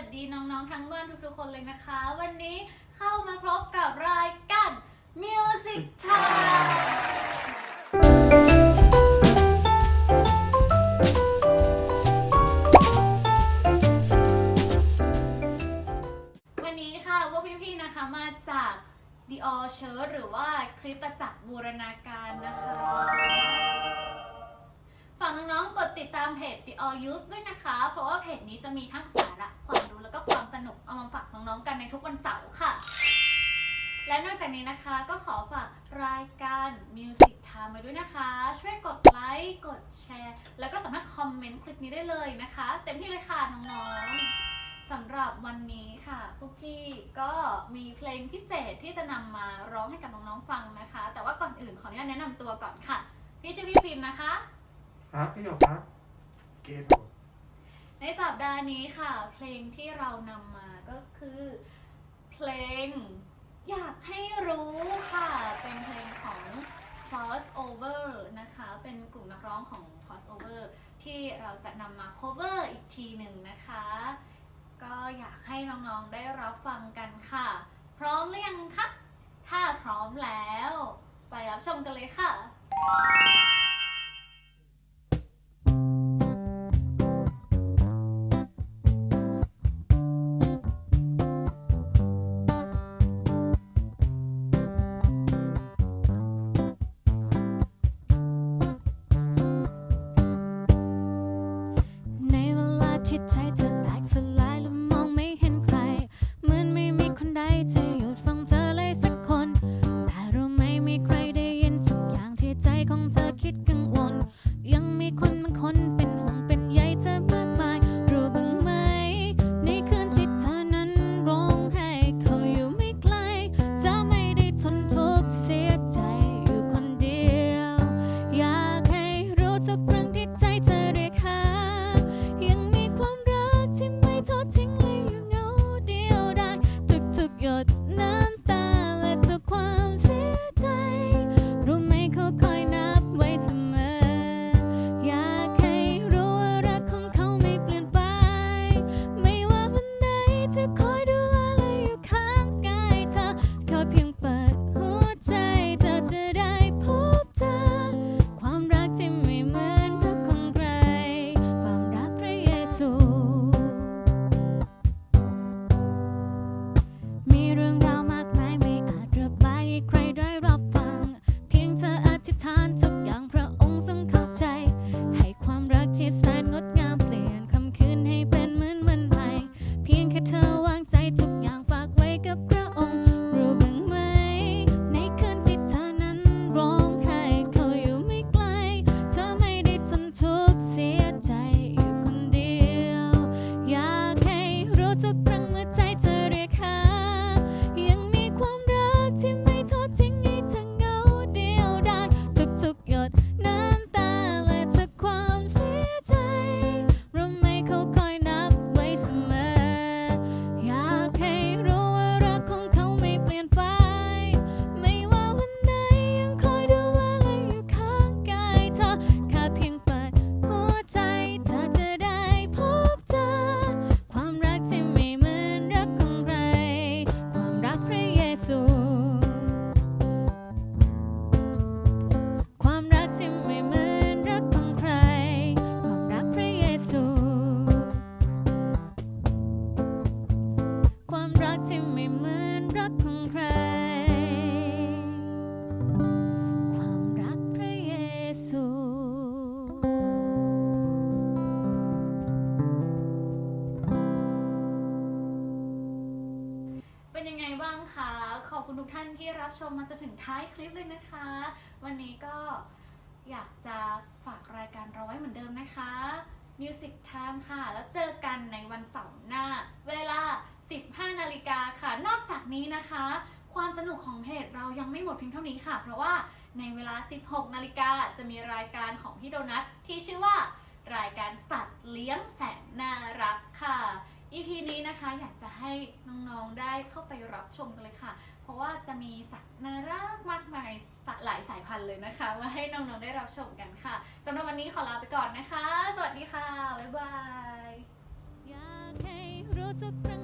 วัสดีน้องๆทั้งบ้านทุกๆคนเลยนะคะ วันนี้เข้ามาพบกับรายการ Music Time วันนี้ค่ะพวกพี่ๆนะคะมาจาก Dior Shirt หรือว่าคริสตจักรบูรณาการนะคะฝากน้องๆกดติดตามเพจ The All Use ด้วยนะคะ เพราะว่าเพจนี้จะมีทั้งสาระความสนุกเอามาฝาก น้องๆกันในทุกวันเสาร์ค่ะ และนอกจากนี้นะคะก็ขอฝากรายการ Music Time ไว้ด้วยนะคะ ช่วยกดไลค์ กดแชร์ แล้วก็สามารถคอมเมนต์คลิปนี้ได้เลยนะคะ เต็มที่เลยค่ะน้องๆสำหรับวันนี้ค่ะพวกพี่ก็มีเพลงพิเศษที่จะนำมาร้องให้กับน้องๆฟังนะคะ แต่ว่าก่อนอื่นขออนุญาตแนะนำตัวก่อนค่ะ พี่ชื่อพี่ฟิล์มนะคะ ครับพี่หยกครับ เกตครับ ดาห์นี้ค่ะ เพลงที่เรานำมาก็คือ เพลงอยากให้รู้ค่ะ เป็นเพลงของ crossover นะคะ เป็นกลุ่มนักร้องของ crossover ที่เราจะนำมา cover อีกทีหนึ่งนะคะ ก็อยากให้น้องๆได้รับฟังกันค่ะ พร้อมหรือยังคะถ้าพร้อมแล้ว ไปรับชมกันเลยค่ะ บ้างคะ ขอบคุณทุกท่านที่รับชมมาจนถึงท้ายคลิปเลยนะคะ วันนี้ก็อยากจะฝากรายการเราไว้เหมือนเดิมนะคะ Music Time ค่ะ แล้วเจอกันในวันเสาร์หน้า เวลา 15 นาฬิกาค่ะ นอกจากนี้นะคะ ความสนุกของเพจเรายังไม่หมดเพียงเท่านี้ค่ะ เพราะว่าในเวลา 16 นาฬิกาจะมีรายการของพี่โดนัทที่ชื่อว่ารายการสัตว์เลี้ยงแสนน่ารักค่ะ EP นี้นะคะอยากจะให้ ได้เข้าไปรับชมกันเลยค่ะ เพราะว่าจะมีสัตว์น่ารักมากมายสัตว์หลายสายพันธุ์เลยนะคะ มาให้น้องๆได้รับชมกันค่ะสำหรับวันนี้ขอลาไปก่อนนะคะ สวัสดีค่ะ บ๊ายบายอยากให้รู้ทุกครั้ง